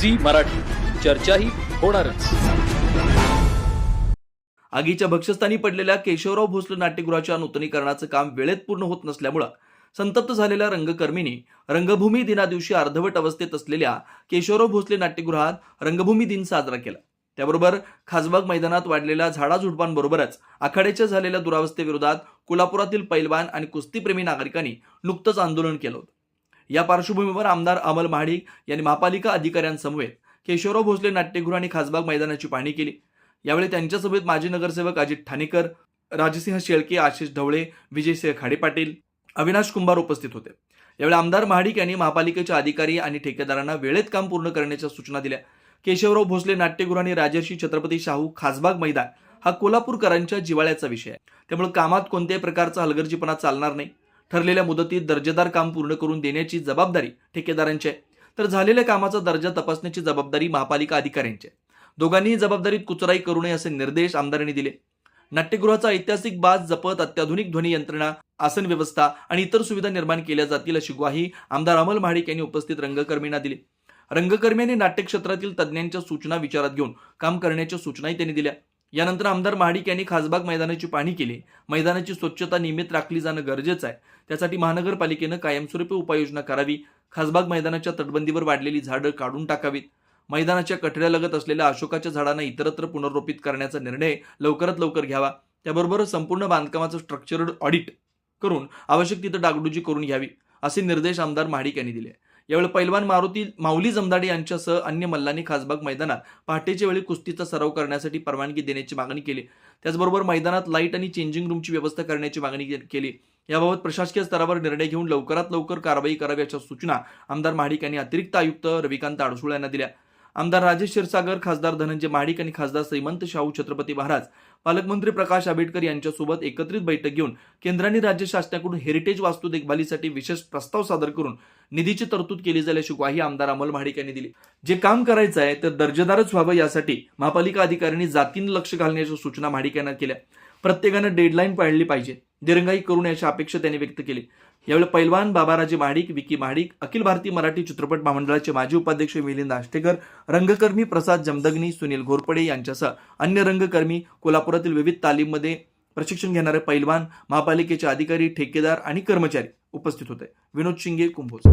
Zee Marathi. चर्चाही होणारच. आगीच्या भक्षस्थानी पडलेल्या केशवराव भोसले नाट्यगृहाच्या नूतनीकरणाचं काम वेळेत पूर्ण होत नसल्यामुळं संतप्त झालेल्या रंगकर्मींनी रंगभूमी दिनादिवशी अर्धवट अवस्थेत असलेल्या केशवराव भोसले नाट्यगृहात रंगभूमी दिन साजरा केला. त्याबरोबर खासबाग मैदानात वाढलेल्या झाडाझुडपांबरोबरच आखाड्याच्या झालेल्या दुरावस्थेविरोधात कोल्हापुरातील पैलवान आणि कुस्तीप्रेमी नागरिकांनी नुकतंच आंदोलन केलं होतं. या पार्श्वभूमीवर आमदार अमल महाडिक यांनी महापालिका अधिकाऱ्यांसमवेत केशवराव भोसले नाट्यगृह आणि खासबाग मैदानाची पाहणी केली. यावेळी त्यांच्यासमवेत माजी नगरसेवक अजित ठाणेकर राजसिंह शेळके आशिष ढवळे विजयसिंह खाडे पाटील अविनाश कुंभार उपस्थित होते. यावेळी आमदार महाडिक यांनी महापालिकेच्या अधिकारी आणि ठेकेदारांना वेळेत काम पूर्ण करण्याच्या सूचना दिल्या. केशवराव भोसले नाट्यगृह आणि राजर्षी छत्रपती शाहू खासबाग मैदान हा कोल्हापूरकरांच्या जिवाळ्याचा विषय आहे. त्यामुळे कामात कोणत्याही प्रकारचा हलगर्जीपणा चालणार नाही. ठरलेल्या मुदतीत दर्जेदार काम पूर्ण करून देण्याची जबाबदारी ठेकेदारांची आहे. तर झालेल्या कामाचा दर्जा तपासण्याची जबाबदारी महापालिका अधिकाऱ्यांची आहे. दोघांनीही जबाबदारीत कुचराई करू नये असे निर्देश आमदारांनी दिले. नाट्यगृहाचा ऐतिहासिक बाज जपत अत्याधुनिक ध्वनी यंत्रणा आसन व्यवस्था आणि इतर सुविधा निर्माण केल्या जातील अशी ग्वाही आमदार अमल महाडिक यांनी उपस्थित रंगकर्मींना दिली. रंगकर्मी आणि नाट्यक्षेत्रातील तज्ज्ञांच्या सूचना विचारात घेऊन काम करण्याच्या सूचनाही त्यांनी दिल्या. यानंतर आमदार महाडिक यांनी खासबाग मैदानाची पाहणी केली. मैदानाची स्वच्छता नियमित राखली जाणं गरजेचं आहे. त्यासाठी महानगरपालिकेनं कायमस्वरूपी उपाययोजना करावी. खासबाग मैदानाच्या तटबंदीवर वाढलेली झाडं काढून टाकावीत. मैदानाच्या कठड्यालगत असलेल्या अशोकाच्या झाडांना इतरत्र पुनर्रोपित करण्याचा निर्णय लवकरात लवकर घ्यावा. त्याबरोबर संपूर्ण बांधकामाचं स्ट्रक्चरल ऑडिट करून आवश्यक तिथं डागडुजी करून घ्यावी असे निर्देश आमदार महाडिक यांनी दिले. यावेळी पैलवान मारुती माऊली जमदाडे यांच्यासह अन्य मल्लांनी खासबाग मैदानात पहाटेच्या वेळी कुस्तीचा सराव करण्यासाठी परवानगी देण्याची मागणी केली. त्याचबरोबर मैदानात लाइट आणि चेंजिंग रूमची व्यवस्था करण्याची मागणी केली. याबाबत प्रशासकीय स्तरावर निर्णय घेऊन लवकरात लवकर कारवाई करावी अशा सूचना आमदार महाडिक यांनी अतिरिक्त आयुक्त रविकांत अडसुळ यांना दिल्या. आमदार राजेश क्षीरसागर खासदार धनंजय महाडिक आणि खासदार श्रीमंत शाहू छत्रपती महाराज. पालकमंत्री प्रकाश आंबेडकर यांच्यासोबत एकत्रित बैठक घेऊन केंद्राने राज्य शासनाकडून हेरिटेज वास्तू देखभालीसाठी विशेष प्रस्ताव सादर करून निधीची तरतूद केली जाईल अशी ग्वाही आमदार अमोल महाडिक यांनी दिली. जे काम करायचं आहे तर दर्जेदारच व्हावं यासाठी महापालिका अधिकाऱ्यांनी जातीने लक्ष घालण्याच्या सूचना महाडिक यांना केल्या. प्रत्येकानं डेडलाईन पाळली पाहिजे. दिरंगाई करू नये अशी अपेक्षा त्यांनी व्यक्त केली. यावेळी पैलवान बाबाराजे महाडिक विकी महाडिक अखिल भारतीय मराठी चित्रपट महामंडळाचे माजी उपाध्यक्ष मिलिंद आष्टेकर रंगकर्मी प्रसाद जमदग्नी सुनील घोरपडे यांच्यासह अन्य रंगकर्मी कोल्हापुरातील विविध तालीममध्ये प्रशिक्षण घेणारे पैलवान महापालिकेचे अधिकारी ठेकेदार आणि कर्मचारी उपस्थित होते. विनोद शिंगे कुंभोज.